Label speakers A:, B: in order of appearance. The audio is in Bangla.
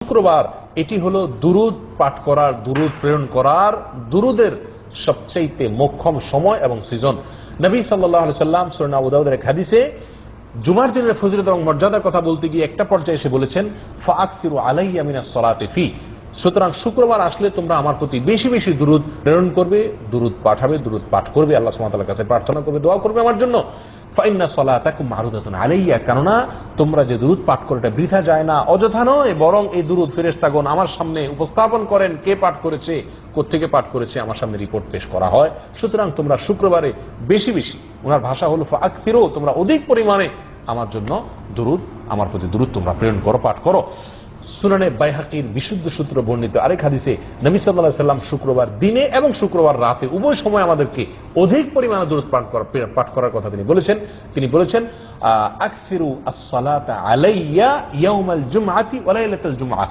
A: শুক্রবার এটি হলো দুরুদ পাঠ করার, দুরুদ প্রেরণ করার দুরুদের সবচাইতে মোক্ষম সময় এবং সিজন নবী সাল্লাহ সাল্লাম সুরনা হাদিসে জুমার দিনের ফজিলত এবং মর্যাদার কথা বলতে গিয়ে একটা পর্যায়ে এসে বলেছেন ফাক ফিরু আলাইয়া মিনা সরাতে ফি। সুতরাং শুক্রবার আসলে তোমরা আমার প্রতি বেশি বেশি দুরুদ প্রেরণ করবে, দুরুদ পাঠাবে, দুরুদ পাঠ করবে, আল্লাহ সুমাতার কাছে প্রার্থনা করবে, দোয়া করবে আমার জন্য। ফাইন্না সলাতাকুম মারুদাতুন আলাইয়া, কেননা তোমরা যে দুরুদ পাঠ করে এটা বৃথা যায় না, অযথা নয়, বরং এই দুরুদ ফেরেশতাগণ আমার সামনে উপস্থাপন করেন কে পাঠ করেছে, কোত্থেকে পাঠ করেছে, আমার সামনে রিপোর্ট পেশ করা হয়। সুতরাং তোমরা শুক্রবারে বেশি বেশি ওনার ভাষা হলো ফাক ফিরো তোমরা অধিক পরিমাণে আমার জন্য দুরুদ, আমার প্রতি দুরুদ তোমরা প্রেরণ করো, পাঠ করো। সুনানে বাইহাকির বিশুদ্ধ সূত্র বর্ণিত আরেক হাদিসে নবী সাল্লাহ সাল্লাম শুক্রবার দিনে এবং শুক্রবার রাতে উভয় সময় আমাদেরকে অধিক পরিমাণে দূরত পাঠ করা পাঠ করার কথা তিনি বলেছেন। তিনি বলেছেন আকফিরু আস-সালাতা আলাইয়া ইয়াউমাল জুমআতি ওয়া লাইলাতাল জুমআ।